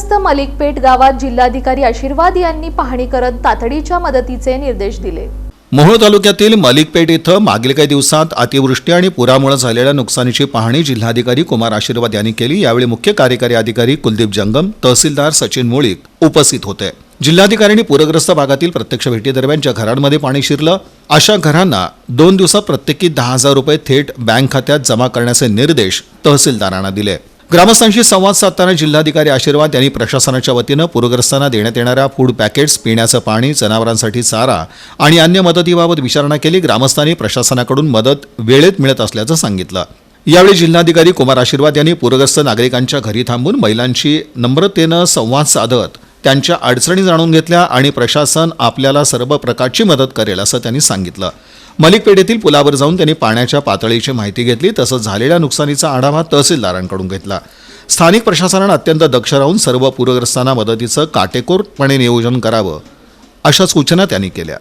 पूरग्रस्त मलिकपेठ गावात जिल्हाधिकारी आशीर्वाद यांनी पाहणी करत तातडीच्या मदतीचे निर्देश दिले. मोहोळ तालुक्यातील मलिकपेठ इथं मागील काही दिवसात अतिवृष्टी आणि पुरामुळे झालेल्या नुकसानीची पाहणी जिल्हाधिकारी कुमार आशीर्वाद यांनी केली. यावेळी मुख्य कार्यकारी अधिकारी कुलदीप जंगम तहसीलदार सचिन मुळीक उपस्थित होते. जिल्हाधिकाऱ्यांनी पूरग्रस्त भागातील प्रत्यक्ष भेटीदरम्यान ज्या घरांमध्ये पाणी शिरलं. अशा घरांना दोन दिवसात प्रत्येकी दहा हजार रुपये थेट बँक खात्यात जमा करण्याचे निर्देश तहसीलदारांना दिले. ग्रामस्थांशी संवाद साधताना जिल्हाधिकारी आशीर्वाद यांनी प्रशासनाच्या वतीनं पूरग्रस्तांना देण्यात येणाऱ्या फूड पॅकेट्स पिण्याचं पाणी जनावरांसाठी चारा आणि अन्य मदतीबाबत विचारणा केली. ग्रामस्थांनी प्रशासनाकडून मदत वेळेत मिळत असल्याचं सांगितलं. यावेळी जिल्हाधिकारी कुमार आशीर्वाद यांनी पूरग्रस्त नागरिकांच्या घरी थांबून महिलांशी नम्रतेनं संवाद साधत त्यांच्या अडचणी जाणून घेतल्या आणि प्रशासन आपल्याला सर्व प्रकारची मदत करेल असं त्यांनी सांगितलं. मलिकपेठेतील पुलावर जाऊन त्यांनी पाण्याच्या पातळीची माहिती घेतली तसंच झालेल्या नुकसानीचा आढावा तहसीलदारांकडून घेतला. स्थानिक प्रशासनानं अत्यंत दक्ष राहून सर्व पूरग्रस्तांना मदतीचं काटेकोरपणे नियोजन करावं अशा सूचना त्यांनी केल्या.